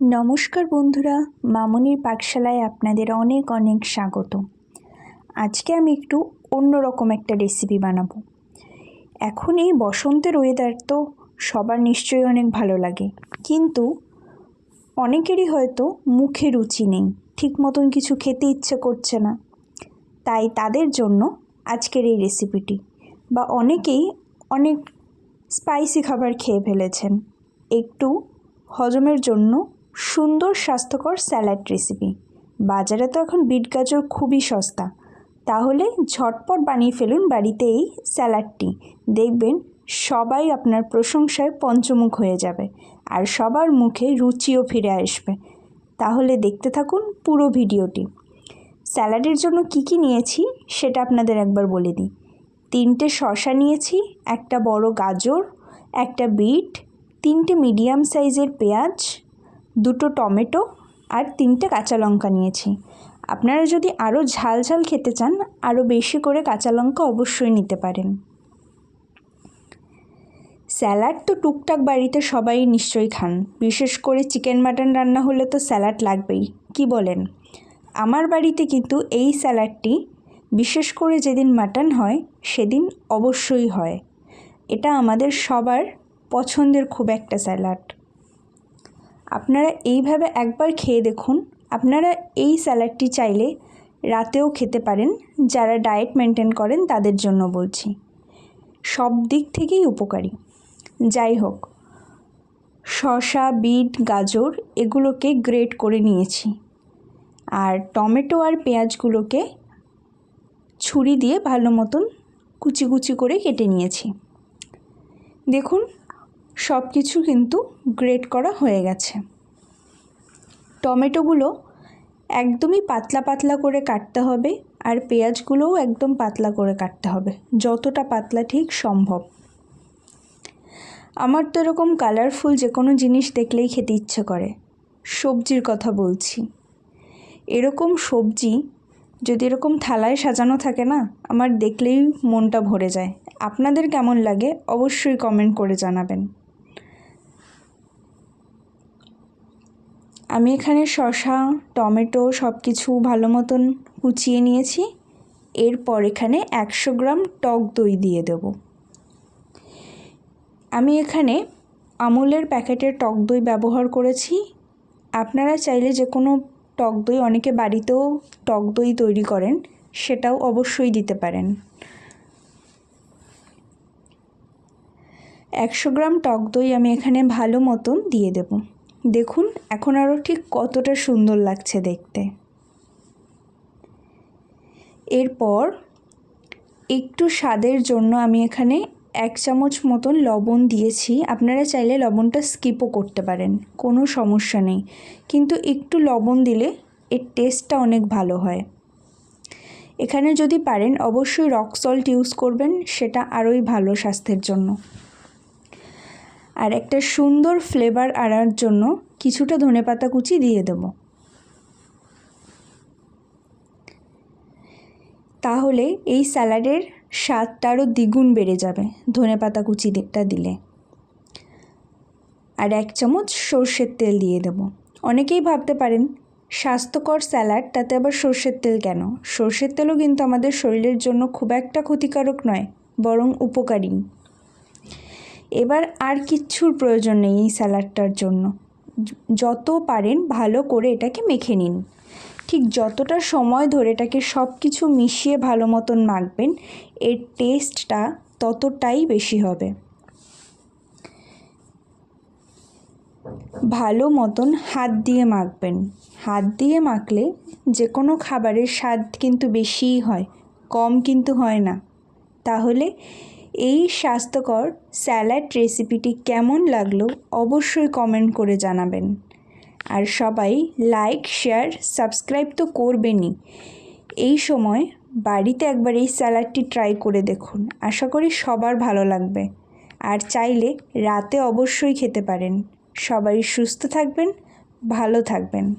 নমস্কার বন্ধুরা, মামনির পাকশালায় আপনাদের অনেক অনেক স্বাগত। আজকে আমি একটু অন্যরকম একটা রেসিপি বানাবো। এখন এই বসন্তের ওয়েদার তো সবার নিশ্চয়ই অনেক ভালো লাগে। কিন্তু অনেকেরই হয়তো মুখে রুচি নেই, ঠিক মতন কিছু খেতে ইচ্ছে করছে না। তাই তাদের জন্য আজকের এই রেসিপিটি বা অনেকেই অনেক স্পাইসি খাবার খেয়ে ফেলেছেন। একটু হজমের জন্য সুন্দর স্বাস্থ্যকর স্যালাড রেসিপি। বাজারে তো এখন বিট গাজর খুবই সস্তা। তাহলে ঝটপট বানিয়ে ফেলুন বাড়িতে এই স্যালাডটি। দেখবেন সবাই আপনার প্রশংসায় পঞ্চমুখ হয়ে যাবে আর সবার মুখে রুচিও ফিরে আসবে। তাহলে দেখতে থাকুন পুরো ভিডিওটি। স্যালাডের জন্য কি কি নিয়েছি সেটা আপনাদের একবার বলে দিই। তিনটে শশা নিয়েছি, একটা বড় গাজর, একটা বিট, তিনটে মিডিয়াম সাইজের পেঁয়াজ দুটো টমেটো আর তিনটে কাঁচা লঙ্কা নিয়েছি। আপনারা যদি আরও ঝাল ঝাল খেতে চান, আরও বেশি করে কাঁচা লঙ্কা অবশ্যই নিতে পারেন। স্যালাড তো টুকটাক বাড়িতে সবাই নিশ্চয়ই খান। বিশেষ করে চিকেন মাটন রান্না হলে তো স্যালাড লাগবেই, কি বলেন? আমার বাড়িতে কিন্তু এই স্যালাডটি, বিশেষ করে যেদিন মাটন হয়, সেদিন অবশ্যই হয়। এটা আমাদের সবার পছন্দের খুব একটা স্যালাড। আপনারা এইভাবে একবার খেয়ে দেখুন। আপনারা এই স্যালাডটি চাইলে রাতেও খেতে পারেন। যারা ডায়েট মেনটেন করেন তাদের জন্য বলছি। সব দিক থেকেই উপকারী। যাই হোক, শসা, বিট, গাজর এগুলোকে গ্রেট করে নিয়েছি। আর টমেটো আর পেঁয়াজগুলোকে ছুরি দিয়ে ভালো মতন কুচি কুচি করে কেটে নিয়েছি। দেখুন সব কিছু কিন্তু গ্রেট করা হয়ে গেছে। টমেটোগুলো একদমই পাতলা পাতলা করে কাটতে হবে আর পেঁয়াজগুলোও একদম পাতলা করে কাটতে হবে, যতটা পাতলা ঠিক সম্ভব। আমার তো এরকম কালারফুল যে কোনো জিনিস দেখলেই খেতে ইচ্ছে করে, সবজির কথা বলছি। এরকম সবজি যদি এরকম থালায় সাজানো থাকে না, আমার দেখলেই মনটা ভরে যায়। আপনাদের কেমন লাগে অবশ্যই কমেন্ট করে জানাবেন। আমি এখানে শসা, টমেটো সব কিছু ভালো মতন কুচিয়ে নিয়েছি। এরপর এখানে একশো গ্রাম টক দই দিয়ে দেব। আমি এখানে আমুলের প্যাকেটের টক দই ব্যবহার করেছি। আপনারা চাইলে যে কোনো টক দই অনেকে বাড়িতেও টক দই তৈরি করেন, সেটাও অবশ্যই দিতে পারেন। একশো গ্রাম টক দই আমি এখানে ভালো মতন দিয়ে দেব। দেখুন, এখন আরও ঠিক কতটা সুন্দর লাগছে দেখতে। এরপর একটু স্বাদের জন্য আমি এখানে এক চামচ মতন লবণ দিয়েছি। আপনারা চাইলে লবণটা স্কিপও করতে পারেন, কোনো সমস্যা নেই। কিন্তু একটু লবণ দিলে এর টেস্টটা অনেক ভালো হয়। এখানে যদি পারেন, অবশ্যই রক সল্ট ইউজ করবেন, সেটা আরোই ভালো স্বাস্থ্যের জন্য। আর একটা সুন্দর ফ্লেভার আনার জন্য কিছুটা ধনেপাতা কুচি দিয়ে দেব। তাহলে এই স্যালাডের স্বাদটা আরও দ্বিগুণ বেড়ে যাবে ধনে ধনেপাতা কুচিটা দিলে। আর এক চামচ সর্ষের তেল দিয়ে দেব। অনেকেই ভাবতে পারেন, স্বাস্থ্যকর স্যালাড তাতে আবার সর্ষের তেল কেন? সর্ষের তেলও কিন্তু আমাদের শরীরের জন্য খুব একটা ক্ষতিকারক নয়, বরং উপকারী। এবার আর কিচ্ছুর প্রয়োজন নেই এই স্যালাডটার জন্য। যত পারেন ভালো করে এটাকে মেখে নিন। ঠিক যতটা সময় ধরে এটাকে সব কিছু মিশিয়ে ভালো মতন মাখবেন, এর টেস্টটা ততটাই বেশি হবে। ভালো মতন হাত দিয়ে মাখবেন। হাত দিয়ে মাখলে যে কোনো খাবারের স্বাদ কিন্তু বেশিই হয়, কম কিন্তু হয় না। তাহলে এই স্বাস্থ্যকর স্যালাড রেসিপিটি কেমন লাগল অবশ্যই কমেন্ট করে জানাবেন। আর সবাই লাইক, শেয়ার, সাবস্ক্রাইব তো করবেনই। এই সময় বাড়িতে একবার এই স্যালাডটি ট্রাই করে দেখুন। আশা করি সবার ভালো লাগবে। আর চাইলে রাতে অবশ্যই খেতে পারেন। সবাই সুস্থ থাকবেন, ভালো থাকবেন।